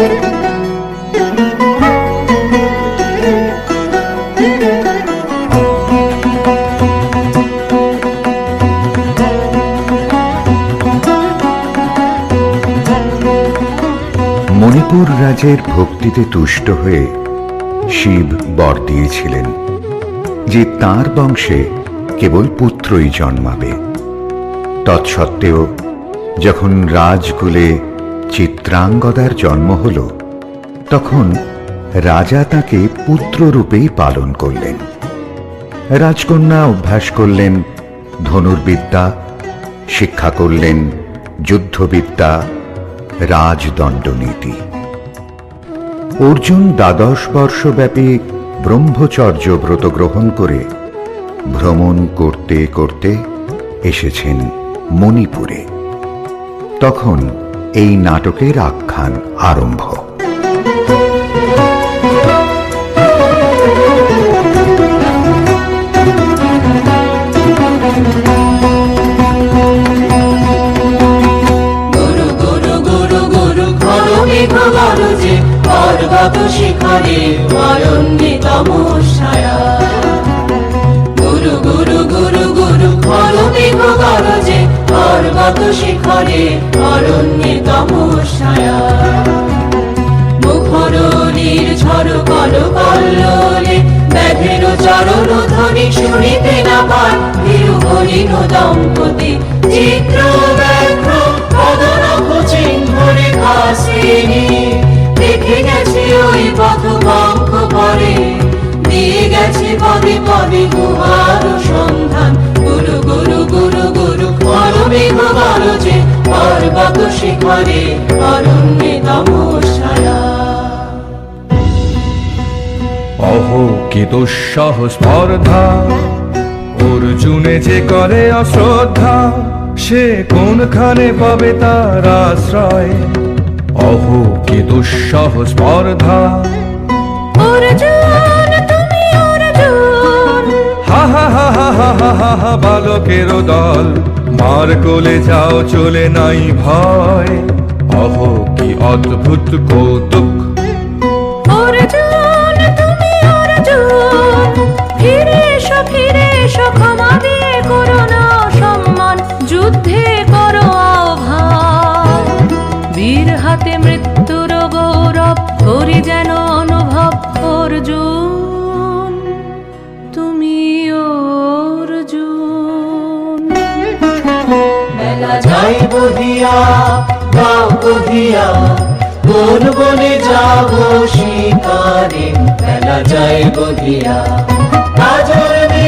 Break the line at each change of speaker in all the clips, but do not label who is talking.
মণিপুর রাজের ভক্তিতে তুষ্ট হয়ে শিব বর দিয়েছিলেন, যে তার বংশে কেবল পুত্রই জন্মাবে। তৎসত্ত্বেও যখন রাজকুলে চিত্রাঙ্গদার জন্ম হল তখন রাজা তাকে পুত্ররূপেই পালন করলেন। রাজকন্যা অভ্যাস করলেন, ধনুর্বিদ্যা, শিক্ষা করলেন, যুদ্ধবিদ্যা, রাজদণ্ডনীতি। অর্জুন দ্বাদশ বর্ষব্যাপী ব্রহ্মচর্য ব্রত গ্রহণ করে ভ্রমণ করতে করতে এসেছেন মণিপুরে। তখন এই নাটকের আখ্যান আরম্ভ।
দম্পতি চিত্র ব্যাঘ্র পদনখ চিহ্নরে খাসিনি দেখে গেছে ওই পথ বঙ্ক পরে দিয়ে গেছে পদে পদে গুহার সন্ধান। গুরু গুরু গুরু গুরু পরমেঘ গরজে পর্বত শিখরে অরণ্যে
অহো কি স্পর্ধা। অর্জুনে যে করে অশ্রদ্ধা সে কোনখানে পাবে তার আশ্রয়? অহ কি দুঃসহ স্পর্ধা। বালকেরও দল। মার কোলে যাও চলে নাই ভয়। অহ কি অদ্ভুত কৌতুক।
ফিরে ফিরে এসো, ক্ষমা দিয়ে করো না সম্মান, যুদ্ধে করো আহ্বান। বীর হাতে মৃত্যুর গৌরব, করি যেন অনুভব, অর্জুন তুমি অর্জুন। মেলা যাই বধিয়া গাও বধিয়া কোন বনে যাব শিকারে। মেলা যাই বধিয়া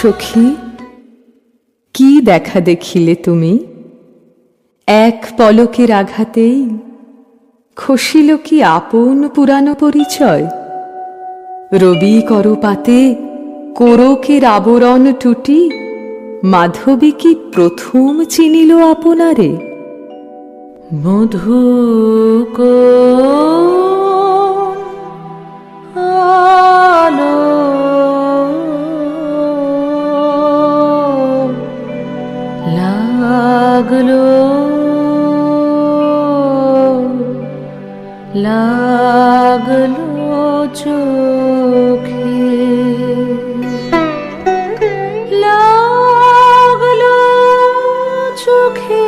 সখী কি দেখা দেখিলে তুমি? এক পলকের আঘাতেই খসিল কি আপন পুরানো পরিচয়? রবি করপাতে কোরকের আবরণ টুটি মাধবী কি প্রথম চিনিল আপনারে? মধু
আলো okay.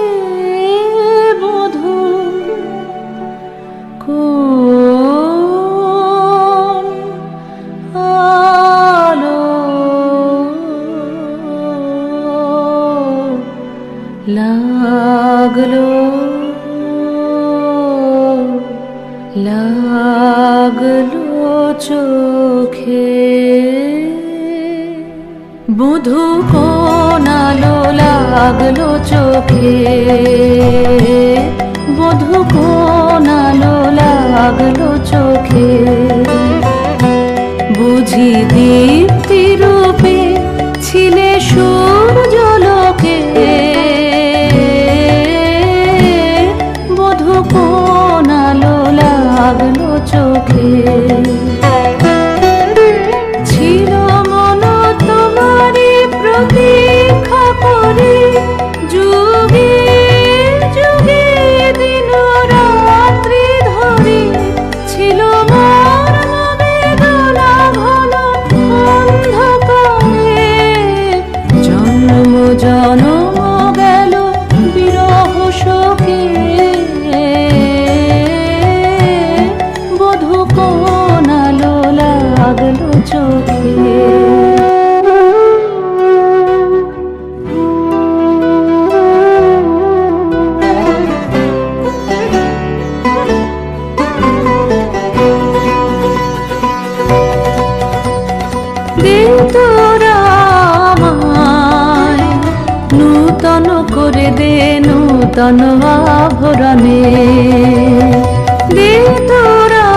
লাগল চোখে। বুঝি দীপ্তি করে দে নূতন আভরণে। দিন তোরা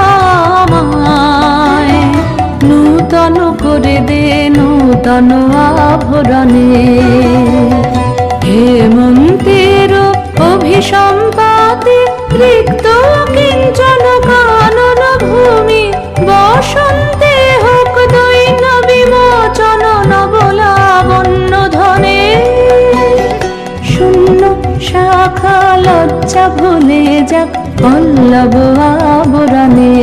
নূতন করে দে নূতন আভরণে। হেমন্তের অভিসম্পাতে লজ্জা ভুলে যাক পল্লব আবরণে।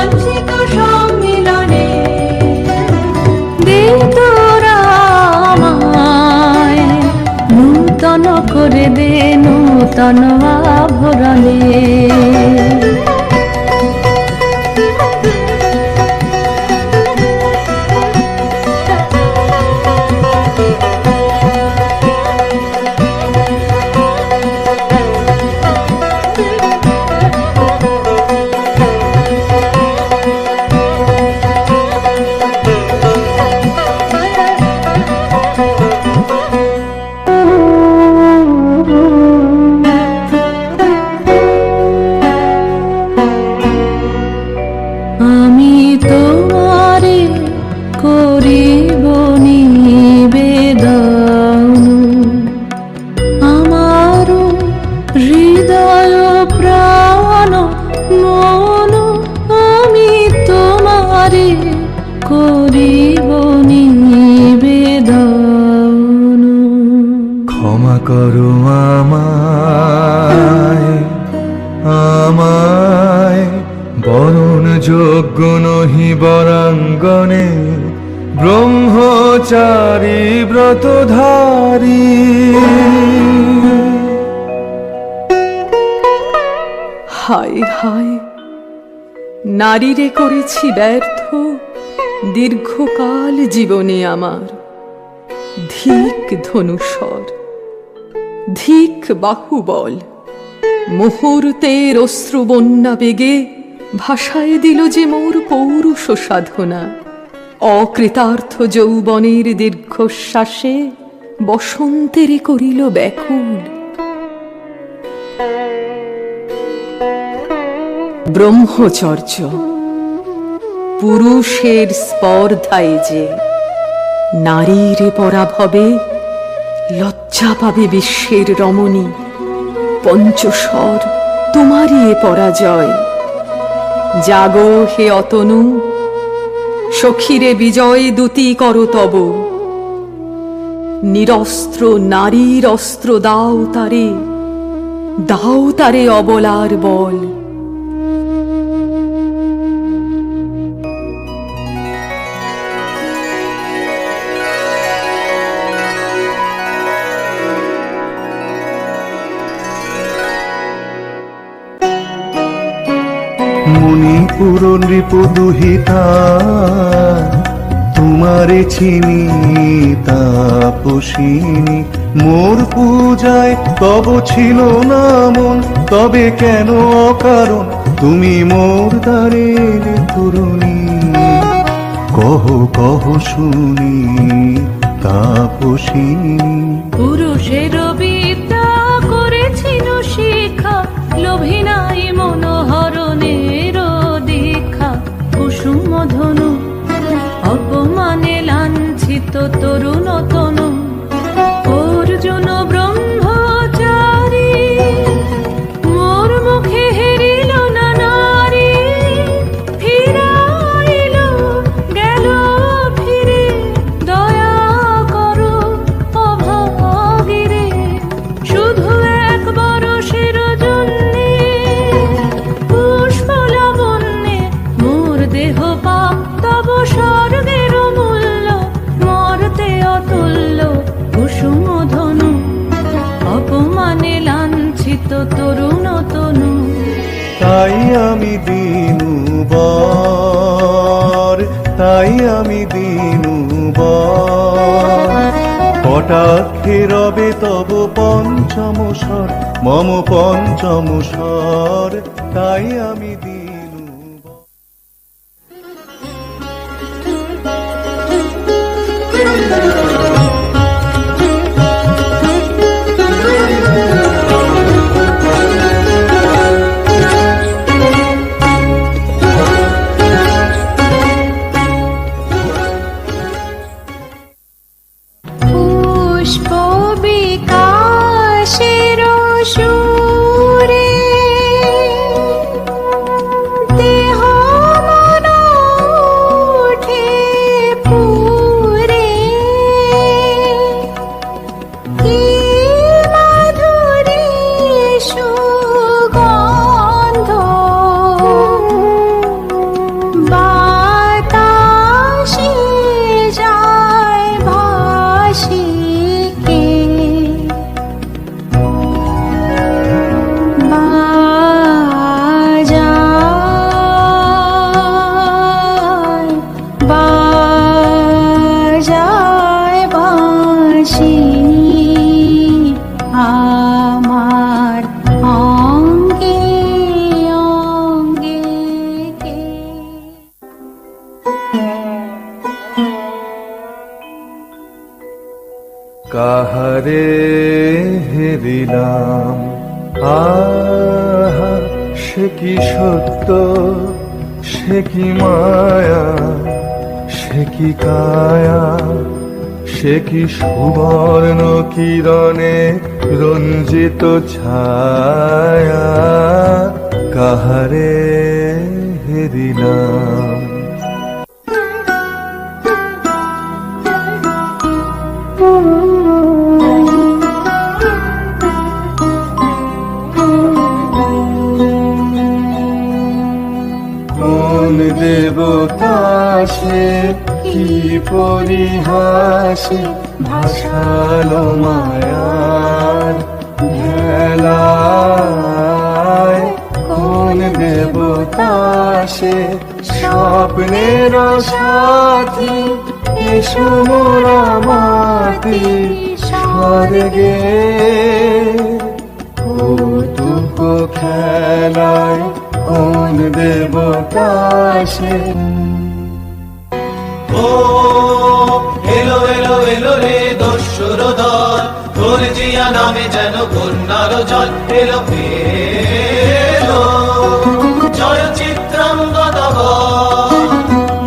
বাঞ্ছিত সম্মিলনে দে তোরা নূতন করে দে নূতন আভরণে।
ক্ষমা করো আমায় আমায়। বরণ যোগ্য নহি বরাঙ্গনে, ব্রহ্মচারী ব্রতধারী।
হায় হায়, নারীরে করেছি ব্যর্থ, দীর্ঘকাল জীবনে আমার, ধিক ধনুষর ধিক বাহুবল। মুহূর্তের অশ্রুবন্যা বেগে ভাষায় দিল যে মোর পৌরুষ সাধনা। অকৃতার্থ যৌবনের দীর্ঘশ্বাসে বসন্তেরে করিল ব্যাকুল। ব্রহ্মচর্য, পুরুষের স্পর্ধায় যে নারীর পরাভবে লজ্জা পাবে বিশ্বের রমণী। পঞ্চস্বর, তোমারই এ পরাজয়। জাগো হে অতনু, সখীরে বিজয় দূতি কর তব। নিরস্ত্র নারীর অস্ত্র দাও তারে দাও তারে অবলার বল।
নৃপদুহিতা তোমারে চিনি তাপসিনী। মোর পূজায় তব ছিল না মন, তবে কেন অকারণ? তুমি মোর দ্বারের তরুণী কহ কহ শুনি তাপসিনী।
পুরুষের বিদ্যা
তাই আমি দিনু বর, তাই আমি দিনু বর। কটাক্ষে রবে তব পঞ্চম স্বর, মম পঞ্চম স্বর, তাই আমি
কাহারে হেরিলাম আহা, সে কি সত্য? সে কি মায়া? সে কি কায়া? সে কি সুবর্ণ কিরণে রঞ্জিত ছায়া? কাহারে হেরিলাম দেবতা সে কি পরিহাসে ভাসালো মায়ার ভেলায়। কোন দেবতা সে স্বপ্নের সাথী, এসো মোরা মাতি স্বর্গে। কৌতুক খেলায় কোন দেবতা সে
ও, এলো এলো এলো রে দস্যুর দল তোর জিয়া নামে যেন কন্যার জল এলো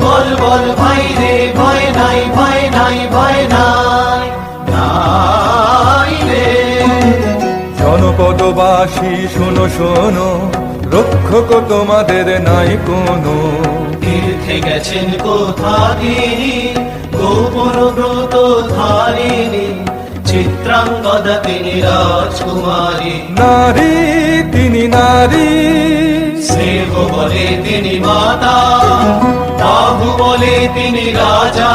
বল বল, ভাই রে রে।
জনপদবাসী, শোনো শোনো রক্ষক তোমাদের নাই কোনো।
তীর্থে গেছেন কোথা তিনি গোপন ব্রত ধারিণী। চিত্রা
চিত্রাঙ্গদা তিনি রাজকুমারী।
নারী তিনি নারী।
স্নেহ বলে তিনি মাতা। বাহু বলে তিনি রাজা।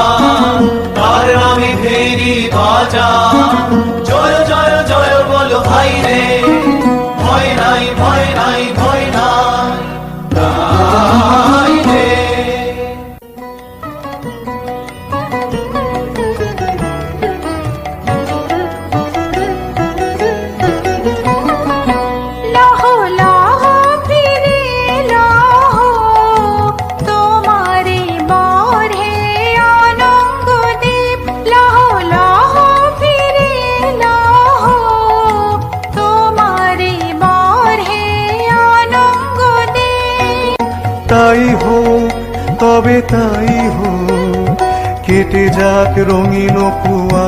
তার নামে ফেরি বাজা। জয় জয় জয় বলো ভাই রে। ভয় নাই ভয়
যাক রঙিন কুয়াশা